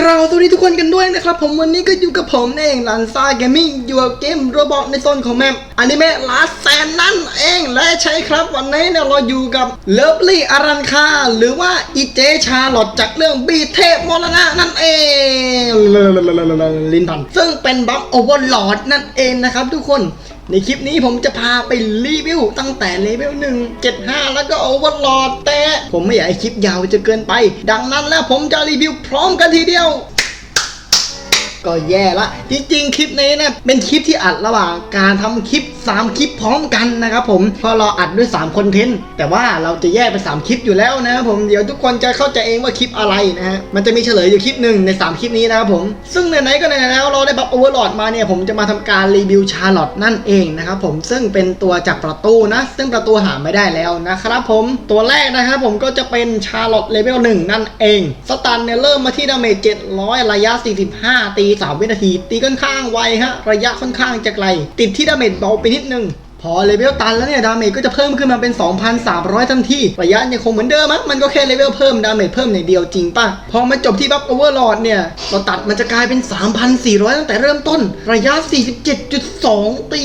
สวัสดีทุกคนกันด้วยนะครับ ผมวันนี้ก็อยู่กับผมเองลันซ่าเกมมิ่งอยู่กับเกมโรบอทในโซนของแมปอนิเมะลาแซนนั่นเองและใช่ครับวันนี้เนี่ยเราอยู่กับเลิฟลี่อารันคาหรือว่าอีเจชาลอตจากเรื่องบีเทพมรณะนั่นเองลินพันซึ่งเป็นบัฟโอเวอร์ลอดนั่นเองนะครับทุกคน ในคลิปนี้ผมจะพาไปรีวิวตั้งแต่เลเวล1 7 5 แล้วก็โอเวอร์ลอดแต่ผมไม่อยากให้คลิปยาวจะเกินไป ดังนั้นแล้วผมจะรีวิวพร้อมกันทีเดียวก็แย่ละ จริงๆ คลิปนี้เนี่ยเป็นคลิปที่อัดระหว่างการทำคลิป3 คลิปพร้อมกันนะครับผมเพราะเราอัดด้วย3คอนเทนต์แต่ว่าเราจะแยกเป็น3คลิปอยู่แล้วนะครับผมเดี๋ยวทุกคนจะเข้าใจเองว่าคลิปอะไรนะฮะมันจะมีเฉลยอยู่คลิปหนึ่งใน 3 คลิปนี้นะครับผม ซึ่งไหนๆก็ไหนๆแล้วเราได้บัฟโอเวอร์ลอดมาเนี่ยผมจะมาทำการรีวิวชาร์ลอตนั่นเองนะครับผมซึ่งเป็นตัวจับประตูนะ ซึ่งประตูหาไม่ได้แล้วนะครับผมตัวแรกนะครับผมก็จะเป็นชาร์ลอตเลเวล1นั่นเองสตันเนี่ยเริ่มมาที่ดาเมจ700 ระยะ 45 ตี 3 วินาที ตีค่อนข้างไวฮะระยะค่อนข้างจะไกล ติดที่ดาเมจเบาไปนิดนึงพอเลเวลตันแล้วเนี่ยดาเมจก็จะเพิ่มขึ้นมาเป็น 2,300 ทันทีระยะยังคงเหมือนเดิมอะมันก็แค่เลเวลเพิ่มดาเมจเพิ่มในเดียวจริงป่ะ พอมาจบที่บัฟโอเวอร์ลอดเนี่ยเราตัดมันจะกลายเป็น 3,400 ตั้งแต่เริ่มต้น ระยะ 47.2 ตี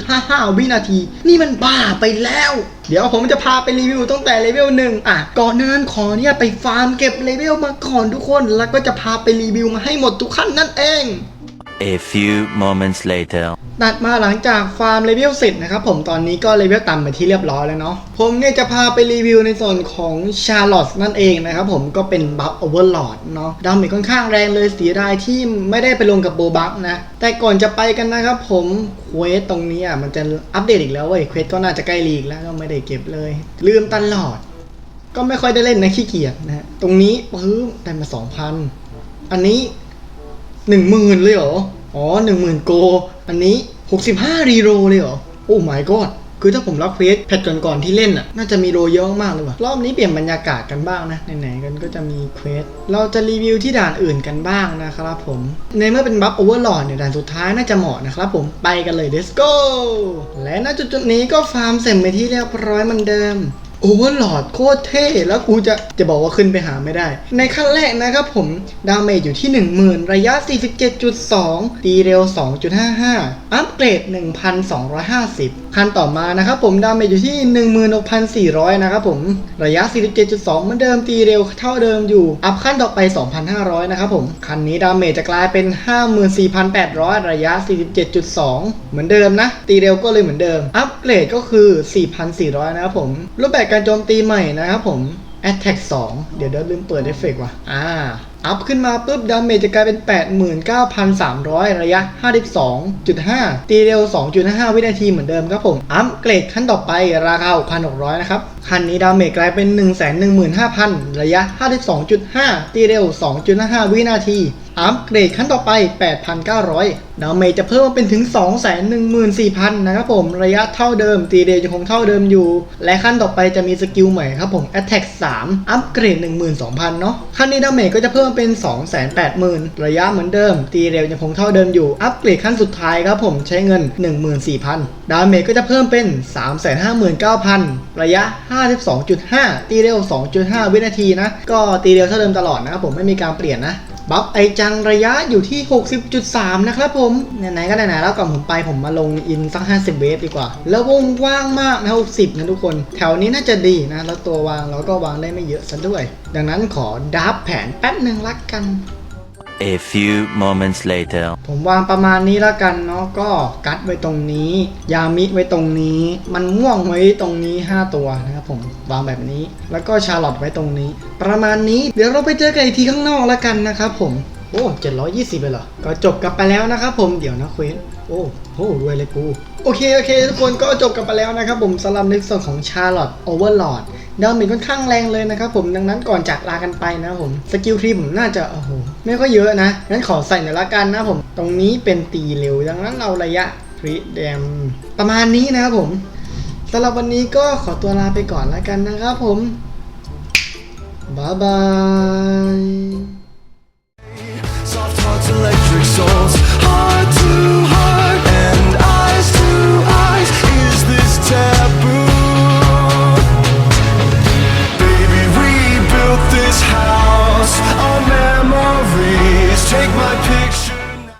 2.55 วินาที นี่มันบ้าไปแล้ว เดี๋ยวผมจะพาไปรีวิวตั้งแต่เลเวลหนึ่งอะก่อนนั้นขอเนี่ยไปฟาร์มเก็บเลเวลมาก่อนทุกคนแล้วก็จะพาไปรีวิวมาให้หมดทุกขั้นนั่นเอง A few moments later. ตัดมาหลังจากฟาร์มเลเวลเสร็จนะครับผมตอนนี้ก็เลเวลต่ำไปที่เรียบร้อยแล้วเนาะผมเนี่ยจะพาไปรีวิวในส่วนของชาร์ลอตนั่นเองนะครับผมก็เป็นบัฟโอเวอร์ลอดเนาะดาเมจค่อนข้างแรงเลยเสียดายที่ไม่ได้ไปลงกับโบบัฟนะ แต่ก่อนจะไปกันนะครับผมเควสตรงนี้อะมันจะอัปเดตอีกแล้วเว้ยเควสก็น่าจะใกล้ลีกแล้วก็ไม่ได้เก็บเลย ลืมตลอด ก็ไม่ค่อยได้เล่นนะขี้เกียจนะตรงนี้ปึ๊บได้มา2,000อันนี้หนึ่งหมื่นเลยเหรออ๋อหนึ่งหมื่นโก อันนี้หกสิบห้ารีโรเลยเหรอ โอ้ my god คือถ้าผมรับเควสแพทก่อนๆที่เล่นอะ น่าจะมีโรเยอะมากเลยว่ะ รอบนี้เปลี่ยนบรรยากาศกันบ้างนะ ไหนๆกันก็จะมีเควส เราจะรีวิวที่ด่านอื่นกันบ้างนะครับผม ในเมื่อเป็นบัฟโอเวอร์หลอดเนี่ยด่านสุดท้ายน่าจะเหมาะนะครับผม ไปกันเลย let's go และณจุดๆนี้ก็ฟาร์มเสร็จไปที่เรียบร้อยเหมือนเดิม โอเวอร์ลอดโคตรเท่ แล้วกูจะจะบอกว่าขึ้นไปหาไม่ได้ ในขั้นแรกนะครับผม ดาเมจอยู่ที่ 10,000 ระยะ 47.2 ตีเร็ว 2.55 อัปเกรด 1,250 ขั้นต่อมานะครับผม ดาเมจอยู่ที่ 16,400 นะครับผม ระยะ 47.2 เหมือนเดิมตีเร็วเท่าเดิมอยู่ อัพขั้นต่อไป 2,500 นะครับผม คันนี้ดาเมจจะกลายเป็น 54,800 ระยะ 47.2 เหมือนเดิมนะ ตีเร็วก็เลยเหมือนเดิม อัปเกรดก็คือ 4,400 นะครับผมรูปแบบการโจมตีใหม่นะครับผม Attack 2 เดี๋ยวเดี๋ยวลืมเปิดเอฟเฟกต์ว่ะ อ่า อัพขึ้นมาปุ๊บดาเมจจะกลายเป็น 89,300 ระยะ 52.5 ตีเร็ว 2.5 วินาทีเหมือนเดิมครับผม อัพเกรดขั้นต่อไปราคา 6,600 นะครับ คันนี้ดาเมจกลายเป็น 115,000 ระยะ 52.5 ตีเร็ว 2.5วินาที อัพเกรดขั้นต่อไป 8,900 ดาเมจจะเพิ่มมาเป็นถึง 214,000 นะครับผม ระยะเท่าเดิม ตีเร็วยังคงเท่าเดิมอยู่ และขั้นต่อไปจะมีสกิลใหม่ครับผม Attack 3 อัพเกรด 12,000 เนาะ ขั้นนี้ดาเมจก็จะเพิ่มเป็น 280,000 ระยะเหมือนเดิม ตีเร็วยังคงเท่าเดิมอยู่ อัพเกรดขั้นสุดท้ายครับผมใช้เงิน 14,000 ดาเมจก็จะเพิ่มเป็น 359,000 ระยะ52.5 ตีเร็ว 2.5 วินาทีนะ ก็ตีเร็วเท่าเดิมตลอดนะครับผมไม่มีการเปลี่ยนนะบัฟไอจังระยะอยู่ที่ 60.3 นะครับผมไหนๆก็ไหนๆแล้วก่อนผมไปผมมาลงอินสัก 50 เวฟดีกว่า แล้ววงกว้างมากนะ60 นะทุกคน แถวนี้น่าจะดีนะ แล้วตัววางเราก็วางได้ไม่เยอะซะด้วย ดังนั้นขอดับแผนแป๊บหนึ่งละกัน A few moments later. ผมวางประมาณนี้แล้วกันเนาะก็กัดไว้ตรงนี้ ยามิไว้ตรงนี้ มันม่วงไว้ตรงนี้ 5 ตัวนะครับผมวางแบบนี้ แล้วก็ชาลลอตไว้ตรงนี้ ประมาณนี้เดี๋ยวเราไปเจอกันอีกทีข้างนอกแล้วกันนะครับผม โอ้720เลยเหรอ ก็จบกันไปแล้วนะครับผม เดี๋ยวนะเควสโอ้โหรวยเลยกู โอเค โอเค ทุกคนก็จบกันไปแล้วนะครับผมสำหรับในส่วนของชาร์ลอตโอเวอร์ลอดดาเมจค่อนข้างแรงเลยนะครับผมดังนั้นก่อนจากลากันไปนะผมสกิลทรีผมน่าจะโอ้โหไม่ค่อยเยอะนะงั้นขอใส่หน่อยละกันนะผม ตรงนี้เป็นตีเร็ว ดังนั้นเอาระยะทรีแดมประมาณนี้นะครับผมสำหรับวันนี้ก็ขอตัวลาไปก่อนละกันนะครับผมบ๊ายบาย